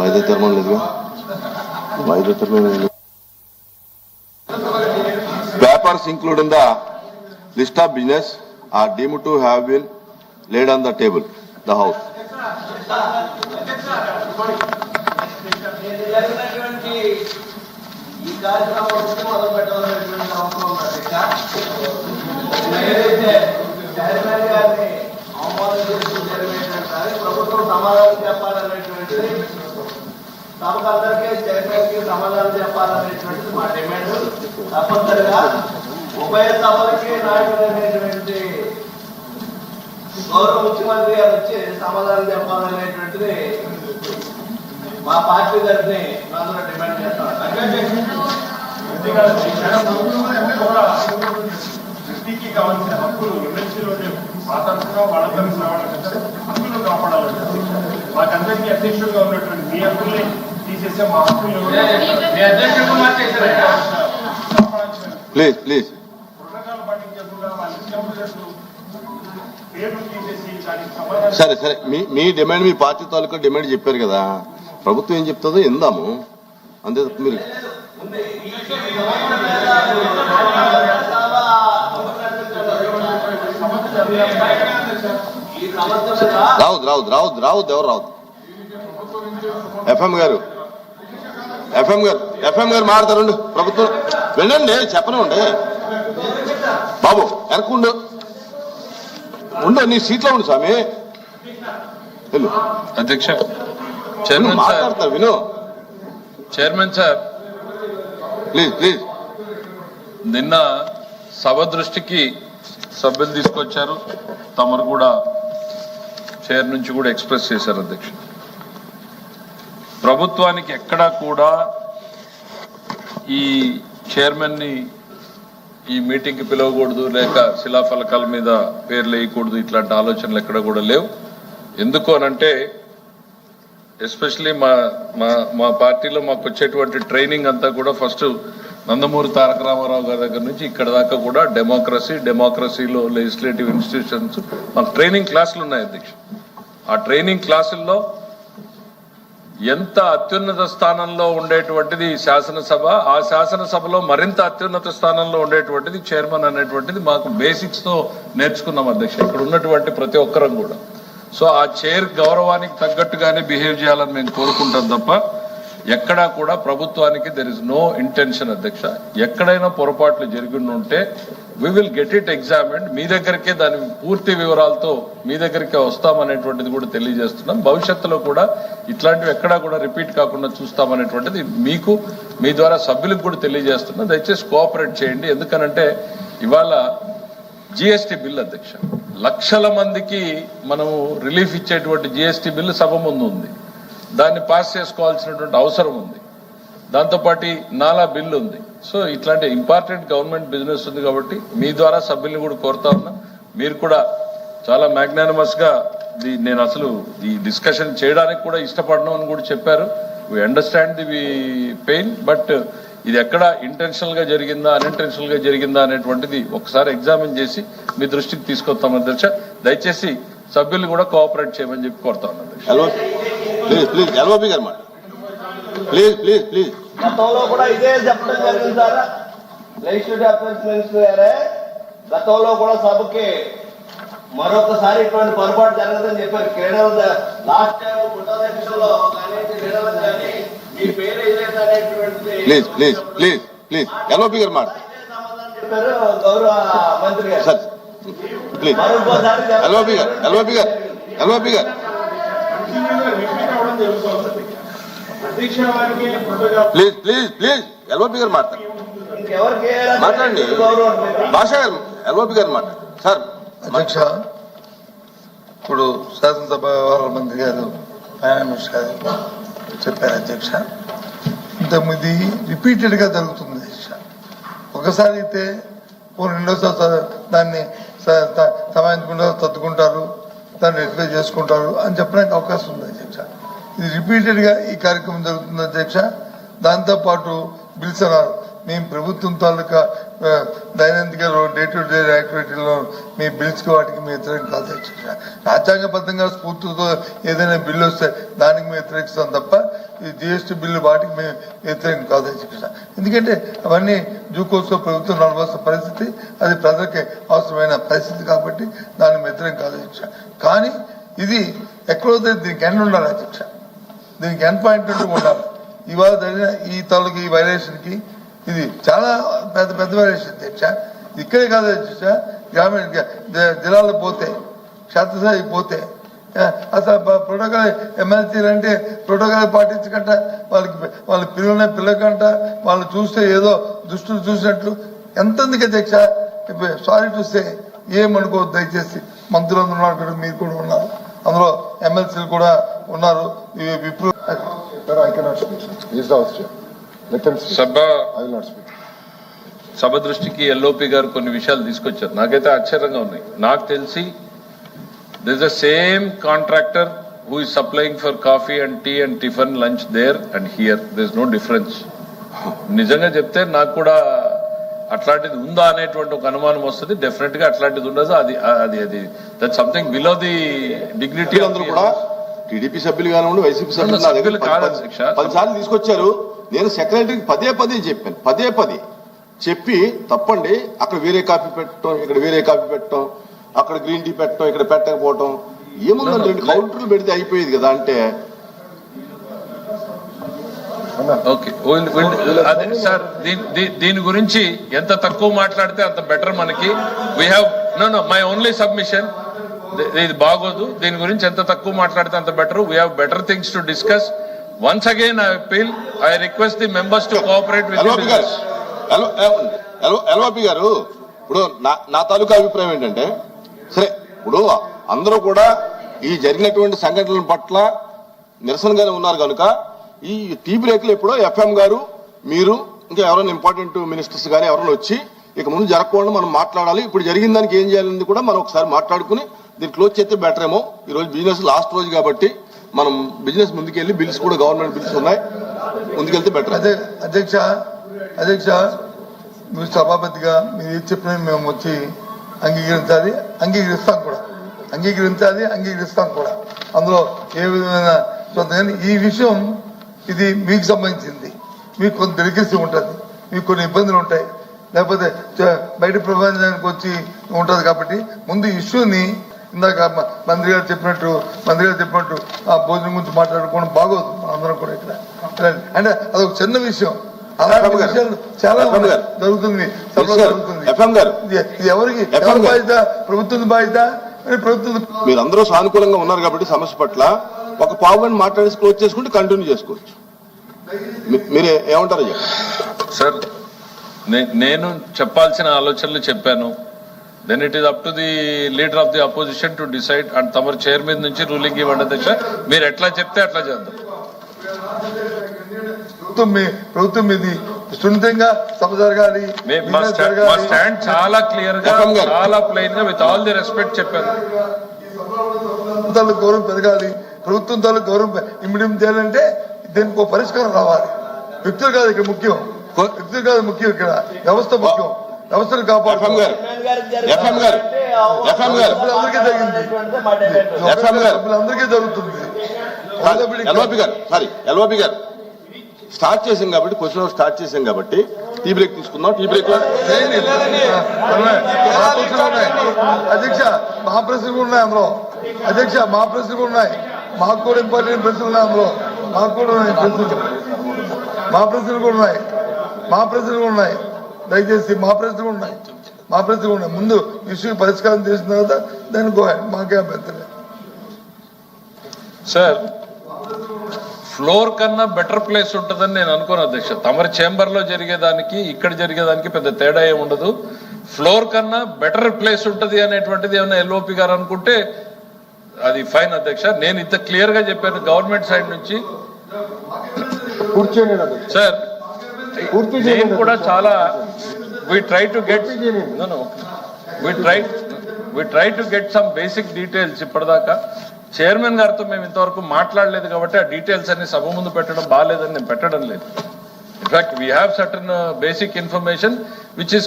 వాయిదా తీర్మానం లేదుగా? వాయిదా తీర్మానం లేదు. Papers include in the list of business are deemed to have been laid on the table the house ప్రభుత్వం సమాధానం చెప్పాలనేటువంటిది సభకందరికీ చైర్మన్కి సమాధానం చెప్పాలనేటువంటిది మా డిమాండ్. తప్పనిసరిగా ఉభయ సభలకి నాయకుడు అనేటువంటి గౌరవ ముఖ్యమంత్రి గారు వచ్చి సమాధానం చెప్పాలనేటువంటిది మా పార్టీ తరఫుని అందరూ డిమాండ్ చేస్తాం వ్యక్తికి కావాల్సిన హక్కులు ఎమ్మెల్సీలోనే మాట్లాడుతున్నా వాళ్ళ తరఫున హక్కులు కాపాడాలి మాకందరికీ అధ్యక్షుడిగా ఉన్నటువంటి మీ హక్కుల్ని తీసేసే మా హక్కులు ప్లీజ్ ప్లీజ్. సరే సరే. మీ మీ డిమాండ్ మీ పార్టీ తాలూకా డిమాండ్ చెప్పారు కదా. ప్రభుత్వం ఏం చెప్తుందో ఇందాము అంతే తప్ప మీరు రావద్దు రావద్దు రావద్దు రావద్దు ఎవరు రావద్దు. ఎఫ్ఎం గారు. ఎఫ్ఎం గారు ఎఫ్ఎం గారు మాడతారండి ప్రభుత్వం వినండి చెప్పనివ్వండి. బాబు వెనకుండు ఉండు. నీ సీట్లో ఉండు స్వామి. అధ్యక్ష చైర్మన్ విను. Chairman sir. Please please. నిన్న సభ దృష్టికి సభ్యులు తీసుకొచ్చారు. తమరు కూడా చైర్ నుంచి కూడా ఎక్స్ప్రెస్ చేశారు అధ్యక్ష. ప్రభుత్వానికి ఎక్కడా కూడా ఈ చైర్మన్ని ఈ మీటింగ్కి పిలవకూడదు లేక శిలాఫలకాల మీద పేర్లు వేయకూడదు ఇట్లాంటి ఆలోచనలు ఎక్కడ కూడా లేవు. ఎందుకు అనంటే ఎస్పెషలీ మా మా మా పార్టీలో మాకు వచ్చేటువంటి ట్రైనింగ్ అంతా కూడా ఫస్ట్ నందమూరి తారక రామారావు గారి దగ్గర నుంచి ఇక్కడ దాకా కూడా డెమోక్రసీ డెమోక్రసీలో లెజిస్లేటివ్ ఇన్స్టిట్యూషన్స్ మాకు ట్రైనింగ్ క్లాసులు ఉన్నాయి అధ్యక్ష. ఆ ట్రైనింగ్ క్లాసుల్లో ఎంత అత్యున్నత స్థానంలో ఉండేటువంటిది శాసనసభ ఆ శాసనసభలో మరింత అత్యున్నత స్థానంలో ఉండేటువంటిది చైర్మన్ అనేటువంటిది మాకు బేసిక్స్తో నేర్చుకున్నాం అధ్యక్ష. ఇక్కడ ఉన్నటువంటి ప్రతి ఒక్కరం కూడా. సో ఆ చైర్ గౌరవానికి తగ్గట్టుగానే బిహేవ్ చేయాలని మేము కోరుకుంటాం తప్ప ఎక్కడా కూడా ప్రభుత్వానికి దెర్ ఇస్ నో ఇంటెన్షన్ అధ్యక్ష. ఎక్కడైనా పొరపాట్లు జరిగి ఉంటే we will get it examined మీ దగ్గరికే దాని పూర్తి వివరాలతో మీ దగ్గరికే వస్తామనేటువంటిది కూడా తెలియజేస్తున్నాం. భవిష్యత్తులో కూడా ఇట్లాంటివి ఎక్కడా కూడా రిపీట్ కాకుండా చూస్తామనేటువంటిది మీకు మీ ద్వారా సభ్యులకు కూడా తెలియజేస్తున్నాం. దయచేసి కోఆపరేట్ చేయండి. ఎందుకనంటే ఇవాళ జిఎస్టీ బిల్ అధ్యక్ష. లక్షల మందికి మనము రిలీఫ్ ఇచ్చేటువంటి జిఎస్టీ బిల్లు సభ ముందు ఉంది. దాన్ని పాస్ చేసుకోవాల్సినటువంటి అవసరం ఉంది. దాంతోపాటు నాలా బిల్లు ఉంది. సో ఇట్లాంటి ఇంపార్టెంట్ గవర్నమెంట్ బిజినెస్ ఉంది కాబట్టి మీ ద్వారా సభ్యుల్ని కూడా కోరుతా ఉన్నా. మీరు కూడా చాలా మ్యాగ్నానిమస్గా నేను అసలు ఈ డిస్కషన్ చేయడానికి కూడా ఇష్టపడను అని కూడా చెప్పారు. We understand the pain but ఇది ఎక్కడ ఇంటెన్షనల్గా జరిగిందా అన్ఇంటెన్షనల్గా జరిగిందా అనేటువంటిది ఒకసారి ఎగ్జామిన్ చేసి మీ దృష్టికి తీసుకొస్తాం అధ్యక్ష. దయచేసి సభ్యులు కూడా కోఆపరేట్ చేయమని చెప్పి కోరుతా ఉన్నాను అధ్యక్ష. ఎల్ఓ ప్లీజ్ ప్లీజ్ ఎల్ఓపి గారు మాట ప్లీజ్ ప్లీజ్ ప్లీజ్ గతంలో కూడా ఇదే చెప్పడం జరిగింది సార్. లెజిస్లేటివ్ అఫేర్స్ మినిస్టర్ గారే గతంలో కూడా సభకి మరొకసారి ఇటువంటి పొరపాటు జరగదని చెప్పారు. క్రీడల లాస్ట్ టైం పుట్టాధ్యక్షుల్లో కానీ క్రీడలకు కానీ మీ పేరు ఏదైతే అనేటువంటిది please please please please LOP గారు మాట సమాధానం చెప్పారు గౌరవ మంత్రి గారు. సార్ ప్లీజ్ మరొకసారి చెప్పండి. ఎల్ఓపి గారు ఎల్ఓపి గారు ఎల్ఓపి గారు ప్లీజ్ ప్లీజ్ ప్లీజ్. ఎల్ఓపి గారు మాట్లాడండి మాట్లాడండి. భాష గారు ఎల్ఓపి గారు మాట సార్ అధ్యక్ష ఇప్పుడు శాసనసభ వ్యవహారాల మంత్రి గారు ఫైనాన్స్ గారు చెప్పారు అధ్యక్ష. ఇంతకుముందు రిపీటెడ్గా జరుగుతుంది అధ్యక్ష. ఒకసారి అయితే ఓ రెండోసారి దాన్ని సమాయించుకుంటారు తత్తుకుంటారు దాన్ని రెక్టిఫై చేసుకుంటారు అని చెప్పడానికి అవకాశం ఉంది అధ్యక్ష. ఇది రిపీటెడ్గా ఈ కార్యక్రమం జరుగుతుంది అధ్యక్ష. దాంతో పాటు బిల్స్ అన్నారు మేము ప్రభుత్వం తాలూకా దైనందిక డే టు డే యాక్టివిటీలో మీ బిల్స్కి వాటికి మీ వ్యతిరేకం కాదు అధ్యక్ష. రాజ్యాంగబద్ధంగా స్ఫూర్తితో ఏదైనా బిల్లు వస్తే దానికి మేము వ్యతిరేకిస్తాం తప్ప ఈ జిఎస్టీ బిల్లు వాటికి మేము వ్యతిరేకం కాదు అధ్యక్ష. ఎందుకంటే అవన్నీ జూకోస్తో ప్రభుత్వం నడవాల్సిన పరిస్థితి అది ప్రజలకి అవసరమైన పరిస్థితి కాబట్టి దానికి వ్యతిరేకం కాదు అధ్యక్ష. కానీ ఇది ఎక్కడో దీనికి ఎండ్ ఉండాలి అధ్యక్ష. దీనికి ఎండ్ పాయింట్ అంటూ ఉండాలి ఇవాళ జరిగిన ఈ తాలూకు ఈ వైలేషన్కి ఇది చాలా పెద్ద పెద్ద వైలేషన్ అధ్యక్ష ఇక్కడే కాదు అధ్యక్ష గ్రామీణ జిల్లాలో పోతే క్షేత్రస్థాయికి పోతే అసలు ప్రోటోకాల్ ఎమ్మెల్సీలు అంటే ప్రోటోకాల్ పాటించకంట వాళ్ళకి వాళ్ళ పిల్లలనే పిల్లకంట వాళ్ళు చూస్తే ఏదో దుష్టులు చూసినట్లు. ఎంతమందికి అధ్యక్ష? సారీ చూస్తే సే ఏమనుకోవద్దు దయచేసి. మంత్రులందరూ ఉన్నారు మీరు కూడా ఉన్నారు. అందులో ఎమ్మెల్సీలు కూడా ఉన్నారు. సభ. సభ దృష్టికి ఎల్ఓపి గారు కొన్ని విషయాలు తీసుకొచ్చారు. నాకైతే ఆశ్చర్యంగా ఉన్నాయి. నాకు తెలిసి this the same contractor who is supplying for coffee and tea and tiffin lunch there and here this no difference నిజంగా చెప్తే నాకు కూడా అట్లాంటిది ఉందా అనేటువంటి ఒక అనుమానం వస్తుంది. డెఫినెట్గా అట్లాంటిది ఉండదు. అది అది అది that something below the dignity అందరూ కూడా. టీడీపీ సభ్యులు కానివ్వండి వైసీపీ సభ్యులు నా దగ్గర సభ్యులు పది- కాదు. పది- అధ్యక్ష. పది సార్లు తీసుకొచ్చారు. నేను సెక్రటరీకి పదే పదే చెప్పాను. పదే పదే చెప్పి తప్పండి. అక్కడ వేరే కాఫీ పెట్టడం ఇక్కడ వేరే కాఫీ పెట్టడం అక్కడ గ్రీన్ టీ పెట్టడం ఇక్కడ పెట్టకపోవటం. ఏముందండి రెండు కౌంటర్లు పెడితే అయిపోయేది కదా అంటే. ఓకే. అదే సార్ దీని గురించి ఎంత తక్కువ మాట్లాడితే అంత బెటర్ మనకి. We have no no my only submission ఇది బాగోదు. దీని గురించి ఎంత తక్కువ మాట్లాడితే అంత better. We have better things to discuss once again I appeal I request the members to cooperate with LOP గారు. ఇప్పుడు నా నా తాలూకా అభిప్రాయం ఏంటంటే సరే ఇప్పుడు అందరూ కూడా ఈ జరిగినటువంటి సంఘటనల పట్ల నిరసనగానే ఉన్నారు కనుక ఈ టీ బ్రేక్లు ఎప్పుడో ఎఫ్ఎం గారు మీరు ఇంకా ఎవరైనా ఇంపార్టెంట్ మినిస్టర్స్ కానీ ఎవరైనా వచ్చి ఇక ముందు జరగకుండా మనం మాట్లాడాలి. ఇప్పుడు జరిగిన దానికి ఏం చేయాలని కూడా మనం ఒకసారి మాట్లాడుకుని దీన్ని క్లోజ్ చేస్తే బెటర్ ఏమో. ఈ రోజు బిజినెస్ లాస్ట్ రోజు కాబట్టి మనం బిజినెస్ ముందుకెళ్ళి బిల్స్ కూడా గవర్నమెంట్ బిల్స్ ఉన్నాయి. ముందుకెళ్తే బెటర్ అదే అధ్యక్ష అధ్యక్ష మీరు సభాపతిగా మీరు ఏది చెప్పినా మేము వచ్చి అంగీకరించాలి. అంగీకరిస్తాం కూడా. అంగీకరించాలి అంగీకరిస్తాం కూడా. అందులో ఏ విధమైన కానీ ఈ విషయం ఇది మీకు సంబంధించింది. మీకు కొంత డెలికేసీ ఉంటుంది. మీకు కొన్ని ఇబ్బందులు ఉంటాయి. లేకపోతే బయట ప్రపంచానికి వచ్చి ఉంటుంది కాబట్టి ముందు ఇష్యూని ఇందాక మంత్రి గారు చెప్పినట్టు మంత్రి గారు చెప్పినట్టు ఆ భోజనం గురించి మాట్లాడుకోవడం బాగోదు. అందరం కూడా ఇక్కడ. అంటే అదొక చిన్న విషయం. అలాంటి. విషయాలు చాలా. జరుగుతుంది. ఇది- ఎవరికి? ఎవరి. బాధ్యత? ప్రభుత్వం బాధ్యత? మరి మీరందరూ సానుకూలంగా ఉన్నారు కాబట్టి సమస్య పట్ల ఒక పావు గంట మాట్లాడేసి క్లోజ్ చేసుకుంటే కంటిన్యూ చేసుకోవచ్చు. మీరే ఏమంటారు సార్ నే- నేను చెప్పాల్సిన ఆలోచనలు చెప్పాను. Then it is up to the leader of the opposition to decide and తమరు చైర్ మీద నుంచి రూలింగ్ ఇవ్వండి అధ్యక్ష. మీరు ఎట్లా చెప్తే అట్లా చేద్దాం. ప్రభుత్వం మీది సున్నితంగా సభ జరగాలి. స్టాండ్ చాలా క్లియర్గా. చాలా ప్లెయిన్గా విత్ ఆల్ ది రెస్పెక్ట్ చెప్పాను గౌరవం పెరగాలి. ప్రభుత్వం తాలూకు గౌరవం ఇమ్మడి చేయాలంటే దీనికి ఒక పరిష్కారం రావాలి. వ్యక్తులు కాదు ఇక్కడ ముఖ్యం. వ్యక్తులు కాదు ముఖ్యం ఇక్కడ. వ్యవస్థ ముఖ్యం. వ్యవస్థను కాపాడుకోవాలి. ఎఫ్ఎం గారు. ఎఫ్ఎం గారు. ఎఫ్ఎం గారు. జరుగుతుంది. ఎల్ఓపి గారు సారీ ఎల్ఓపి గారు. స్టార్ట్ చేసాం కాబట్టి క్వశ్చన్ స్టార్ట్ చేసాం కాబట్టి టీ బ్రేక్ తీసుకుందాం. Tea break. అధ్యక్ష మా ప్రశ్నలు కూడా ఉన్నాయి అందులో. అధ్యక్ష మా ప్రశ్నలు కూడా ఉన్నాయి. మాకు కూడా ఇంపార్టెంట్ ప్రశ్నలు ఉన్నాయి అందులో. మాకు కూడా ఉన్నాయి ప్రశ్నలు మా ప్రశ్నలు కూడా ఉన్నాయి. మా ప్రశ్నలు కూడా ఉన్నాయి. దయచేసి మా ప్రశ్నలు కూడా ఉన్నాయి. మా కూడా ఉన్నాయి ముందు ఇష్యూ పరిష్కారం చేసిన తర్వాత దాన్ని గో. మాకే అభ్యంతరం. సార్ ఫ్లోర్ కన్నా బెటర్ ప్లేస్ ఉంటుందని నేను అనుకోను అధ్యక్ష తమరి చేంబర్లో జరిగేదానికి ఇక్కడ జరిగేదానికి పెద్ద తేడా ఏమి ఉండదు ఫ్లోర్ కన్నా బెటర్ ప్లేస్ ఉంటది అనేటువంటిది ఏమైనా ఎల్ఓపి గారు అనుకుంటే అది ఫైన్ అధ్యక్ష నేను ఇంత క్లియర్గా చెప్పాను గవర్నమెంట్ సైడ్ నుంచి పూర్తి. సార్ పూర్తి నేను చేయండి కూడా. చాలా వి ట్రై టు గెట్ పూర్తి చేయండి. We try we try to get some basic details ఇప్పటిదాకా. చైర్మన్ గారితో మేము ఇంతవరకు మాట్లాడలేదు కాబట్టి ఆ డీటెయిల్స్ అన్ని సభ ముందు పెట్టడం బాగాలేదని నేను పెట్టడం లేదు. In fact we have certain basic information which is